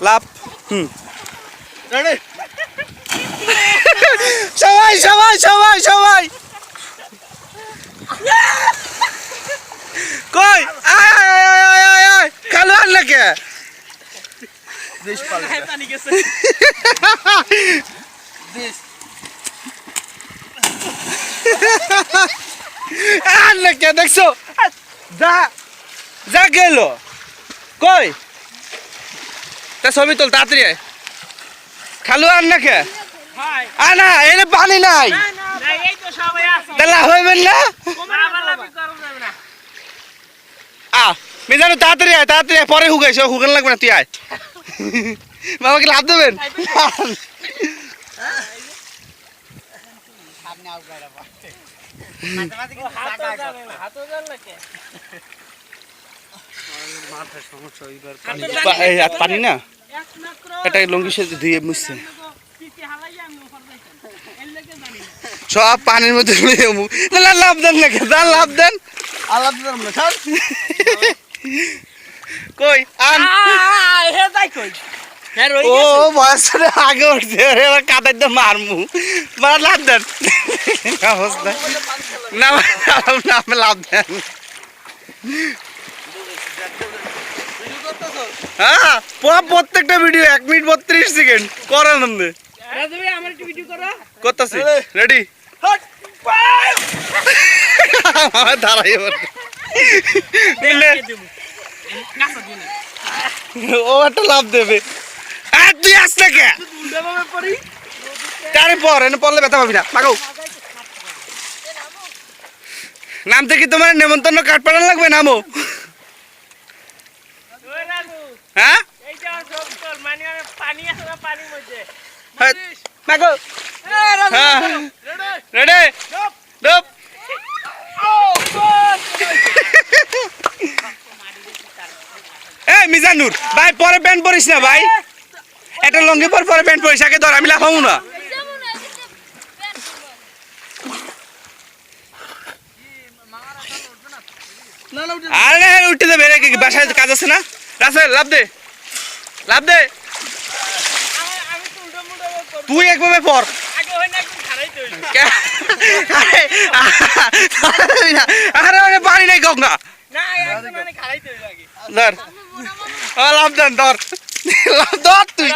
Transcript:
লাভ হুম সবাই সবাই সবাই সবাই কই আয় আয় আয় আয় আয় আয় কালো আর নাকি পানি গেছে আর নাকি দেখছ যা যা গেল কই তা ছবি তোল তাড়াতাড়ি খালু আর নাকি হাই আ না এনে পানি নাই। তাহলে হইবেন না? আ মিজানু তাড়াতাড়ি আয় তাড়াতাড়ি আয় পরে হুগাইছ হুগান লাগবে না তুই আয়। বাবাকে লাভ দেবেন? পানি না? এটা লুঙ্গি সে ধুয়ে মুছছে। সব পানির মধ্যে না লাভ দেন না দা লাভ দেন। আলাপ না কই আন। হে যাই কই। ও বয়সটা আগে উঠছে এবার কাদার দিয়ে মারমু। মানে লাভ দেন। অবস্থা? না লাভ দেন। হ্যাঁ পুরো প্রত্যেকটা ভিডিও এক মিনিট বত্রিশ সেকেন্ড কর আনন্দে রাজবে আমার একটু ভিডিও করো। করতেছি। রেডি দাঁড়াই ও একটা লাভ দেবে। আর তুই আসলে কে? উল্টাভাবে পর এনে পড়লে ব্যথা পাবি না। পাকাও নামতে কি তোমার নেমন্তন্ন কাঠ পাঠান লাগবে নামো। এই মিজানুর ভাই পরে প্যান্ট পরিস না ভাই। একটা লঙ্গি পর পরে প্যান্ট পরিস আগে ধর আমি লাফাবো না। না। না উঠে আরে না উঠে দেবে রে কি বাসায় কাজ আছে না? রাসেল, লাভ দে। লাভ দে। তুই একভাবে পর। আরে আরে পানি নাই গঙ্গা লাভ দেন, ধর। লাভ ধর তুই।